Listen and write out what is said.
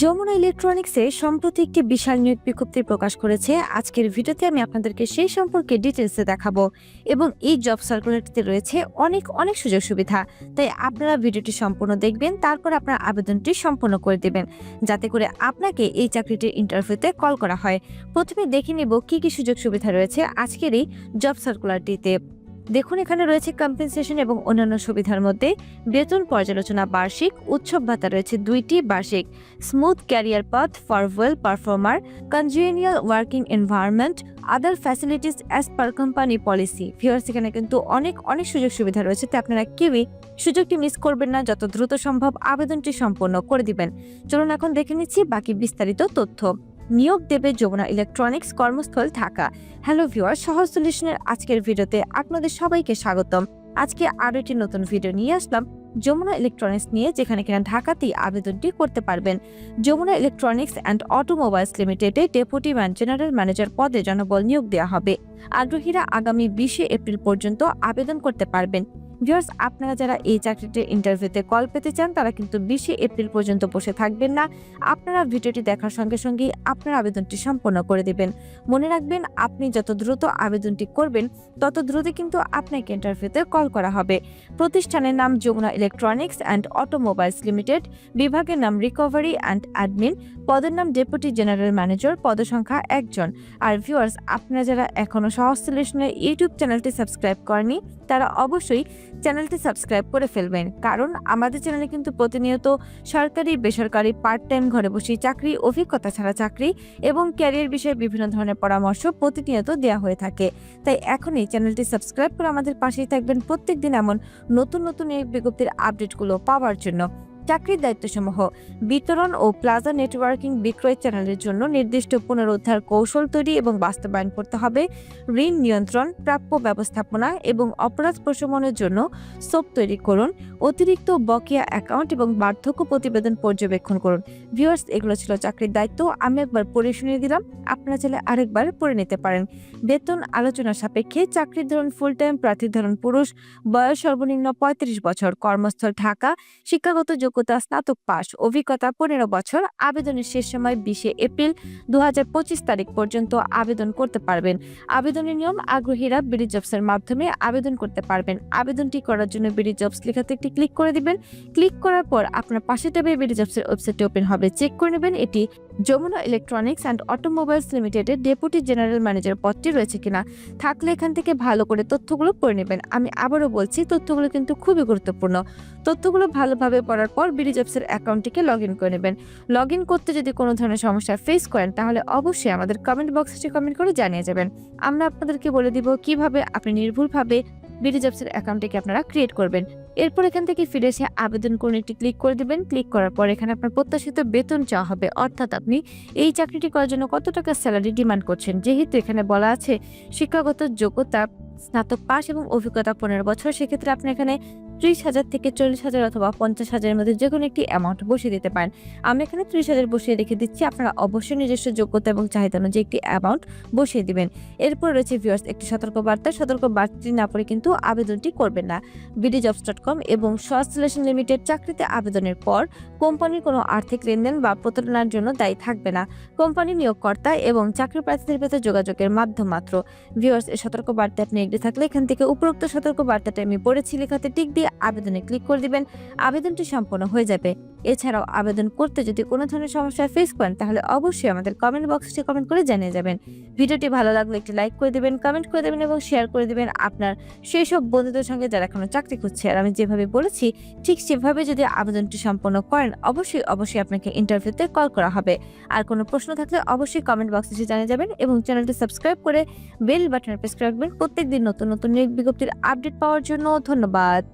যমুনা ইলেকট্রনিক্সে সম্প্রতি একটি বিশাল নিয়োগ বিজ্ঞপ্তি প্রকাশ করেছে। আজকের ভিডিওতে আমি আপনাদেরকে সেই সম্পর্কে ডিটেলসে দেখাবো এবং এই জব সার্কুলারটিতে রয়েছে অনেক অনেক সুযোগ সুবিধা। তাই আপনারা ভিডিওটি সম্পূর্ণ দেখবেন, তারপর আপনার আবেদনটি সম্পূর্ণ করে দেবেন, যাতে করে আপনাকে এই চাকরিটির ইন্টারভিউতে কল করা হয়। প্রথমে দেখে নেব কি কি সুযোগ সুবিধা রয়েছে আজকের এই জব সার্কুলারটিতে দেখুন, এখানে রয়েছে কম্পেনসেশন এবং অন্যান্য সুবিধার মধ্যে বেতন পর্যালোচনা বার্ষিক, উৎসব ভাতা রয়েছে দুইটি বার্ষিক। স্মুথ ক্যারিয়ার পথ for well performer congenial working environment other facilities as per company policy viewers এখানে কিন্তু অনেক অনেক সুযোগ সুবিধা রয়েছে, তো আপনারা কেউই সুযোগটি মিস করবেন না, যত দ্রুত সম্ভব আবেদনটি সম্পন্ন করে দিবেন। চলুন এখন দেখে নিচ্ছি বাকি বিস্তারিত তথ্য। নিয়োগ দেবে যমুনা ইলেকট্রনিক্স কর্মস্থল ঢাকা। হ্যালো ভিউয়ার সহজ সলিউশনের আজকের ভিডিওতে আপনাদের সবাইকে স্বাগতম। আজকে আরও একটি নতুন ভিডিও নিয়ে আসলাম যমুনা ইলেকট্রনিক্স নিয়ে, যেখানে কিনা ঢাকাতেই আবেদনটি করতে পারবেন। যমুনা ইলেকট্রনিক্স অ্যান্ড অটোমোবাইলস লিমিটেডে ডেপুটি ম্যান জেনারেল ম্যানেজার পদে জনবল নিয়োগ দেওয়া হবে। আগ্রহীরা আগামী বিশে এপ্রিল পর্যন্ত আবেদন করতে পারবেন। ভিউয়ার্স, আপনারা যারা এই চাকরিটির ইন্টারভিউতে কল পেতে চান, তারা কিন্তু বিশে এপ্রিল পর্যন্ত বসে থাকবেন না। আপনারা ভিডিওটি দেখার সঙ্গে সঙ্গেই আপনার আবেদনটি সম্পন্ন করে দেবেন। মনে রাখবেন, আপনি যত দ্রুত আবেদনটি করবেন, তত দ্রুত কিন্তু আপনাকে ইন্টারভিউতে কল করা হবে। প্রতিষ্ঠানের নাম Jamuna electronics and automobiles limited, বিভাগের নাম রিকভারি অ্যান্ড অ্যাডমিন, পদের নাম ডেপুটি জেনারেল ম্যানেজার, পদসংখ্যা একজন। আর ভিউয়ার্স, আপনারা যারা এখনও সহজ ইউটিউব চ্যানেলটি সাবস্ক্রাইব করেনি তারা অবশ্যই চ্যানেলটি সাবস্ক্রাইব করে ফেলবেন। কারণ আমাদের চ্যানেলে কিন্তু প্রতিনিয়ত সরকারি, বেসরকারি পার্ট টাইম ঘরে বসে চাকরি, অভিজ্ঞতা ছাড়া চাকরি এবং ক্যারিয়ার বিষয়ে বিভিন্ন ধরনের পরামর্শ প্রতিনিয়ত দেওয়া হয়ে থাকে। তাই এখনই চ্যানেলটি সাবস্ক্রাইব করে আমাদের পাশেই থাকবেন প্রত্যেকদিন এমন নতুন নতুন এই বিজ্ঞপ্তির আপডেটগুলো পাওয়ার জন্য। চাকরির দায়িত্বসমূহ, বিতরণ ও প্লাজা নেটওয়ার্কিং বিক্রয় চ্যানেলের জন্য নির্দিষ্ট পুনরুদ্ধার কৌশল তৈরি এবং বাস্তবায়ন করতে হবে, ঋণ নিয়ন্ত্রণ, প্রাপ্য ব্যবস্থাপনা এবং অপরাধ প্রশমনের জন্য সোপ তৈরি করুন, অতিরিক্ত বকেয়া অ্যাকাউন্ট এবং বার্ধক্য প্রতিবেদন পর্যবেক্ষণ করুন। ভিউয়ার্স, এগুলো ছিল চাকরির দায়িত্ব, আমি একবার পড়ে শুনিয়ে দিলাম, আপনারা চাইলে আরেকবার পড়ে নিতে পারেন। বেতন আলোচনা সাপেক্ষে চাকরির ধরন ফুল টাইম প্রার্থীর ধরন পুরুষ, বয়স সর্বনিম্ন পঁয়ত্রিশ বছর, কর্মস্থল ঢাকা, শিক্ষাগত যোগ্যতা স্নাতক পাস অভিজ্ঞতা পনেরো বছর, আবেদনের শেষ সময় বিশে এপ্রিল দু হাজার পঁচিশ তারিখ পর্যন্ত আবেদন করতে পারবেন। আবেদনের নিয়ম, আগ্রহীরা বিডি জবসের মাধ্যমে আবেদন করতে পারবেন। আবেদনটি করার জন্য বিডি জবস লেখাতে একটি ক্লিক করে দিবেন। ক্লিক করার পর আপনার পাশে ট্যাবে বিডি জবসের ওয়েবসাইটটি ওপেন হবে। চেক করে নেবেন এটি যমুনা ইলেকট্রনিক্স অ্যান্ড অটোমোবাইলস লিমিটেডের ডেপুটি জেনারেল ম্যানেজার পদটি রয়েছে কিনা, থাকলে এখান থেকে ভালো করে তথ্যগুলো পড়ে নেবেন। আমি আবারও বলছি, তথ্যগুলো কিন্তু খুবই গুরুত্বপূর্ণ। তথ্যগুলো ভালোভাবে পড়ার পর বিডি জবসের অ্যাকাউন্টটিকে লগ ইন করে নেবেন। লগ ইন করতে যদি কোনো ধরনের সমস্যা ফেস করেন, তাহলে অবশ্যই আমাদের কমেন্ট বক্সে কমেন্ট করে জানিয়ে যাবেন। আমরা আপনাদেরকে বলে দিব কীভাবে আপনি নির্ভুলভাবে বিডি জবসের অ্যাকাউন্টটিকে আপনারা ক্রিয়েট করবেন। এরপর এখান থেকে ফিরে এসে আবেদন করুন, একটি ক্লিক করে দেবেন। ক্লিক করার পর এখানে আপনার প্রত্যাশিত বেতন চাওয়া হবে। অর্থাৎ আপনি এই চাকরিটি করার জন্য কত টাকা স্যালারি ডিমান্ড করছেন? যেহেতু এখানে বলা আছে শিক্ষাগত যোগ্যতা, স্নাতক পাস এবং অভিজ্ঞতা পনেরো বছর, সেক্ষেত্রে আপনি এখানে ত্রিশ হাজার থেকে চল্লিশ হাজার অথবা পঞ্চাশ হাজারের মধ্যে যে কোনো একটি অ্যামাউন্ট বসিয়ে দিতে পারেন। আমি এখানে ত্রিশ হাজার বসিয়ে রেখে দিচ্ছি। আপনারা অবশ্যই নিজস্ব যোগ্যতা এবং চাহিদা অনুযায়ী একটি অ্যামাউন্ট বসিয়ে দিবেন। এরপর রয়েছে ভিউয়ার্স একটি সতর্ক বার্তা সতর্ক বার্তাটি না পড়ে কিন্তু আবেদনটি করবেন না। বিডি জবস ডট কম এবং সলেশন লিমিটেড চাকরিতে আবেদনের পর কোম্পানির কোনো আর্থিক লেনদেন বা প্রতারণার জন্য দায়ী থাকবে না। কোম্পানি নিয়োগকর্তা এবং চাকরি প্রার্থীদের ভেতর যোগাযোগের মাধ্যম মাত্র। ভিউয়ার্স এই সতর্ক বার্তা আপনি এগিয়ে থাকলে এখান থেকে উপরোক্ত সতর্ক বার্তাটা আমি পড়েছি। লেখাতে টিক দিয়ে আবেদনে ক্লিক করে দিবেন, আবেদনটি সম্পন্ন হয়ে যাবে। এছাড়াও আবেদন করতে যদি কোনো ধরনের সমস্যা ফেস করেন, তাহলে অবশ্যই আমাদের কমেন্ট বক্সে কমেন্ট করে জানিয়ে যাবেন। ভিডিওটি ভালো লাগলে একটি লাইক করে দেবেন কমেন্ট করে দেবেন এবং শেয়ার করে দেবেন আপনার সেই সব বন্ধুদের সঙ্গে যারা এখনও চাকরি করছে আর আমি যেভাবে বলেছি, ঠিক সেভাবে যদি আবেদনটি সম্পন্ন করেন, অবশ্যই অবশ্যই আপনাকে ইন্টারভিউতে কল করা হবে। আর কোনো প্রশ্ন থাকলে অবশ্যই কমেন্ট বক্সে এসে জানিয়ে যাবেন এবং চ্যানেলটি সাবস্ক্রাইব করে বেল বাটনে প্রেস করে রাখবেন। প্রত্যেকদিন নতুন নতুন নিয়োগ বিজ্ঞপ্তির আপডেট পাওয়ার জন্য ধন্যবাদ।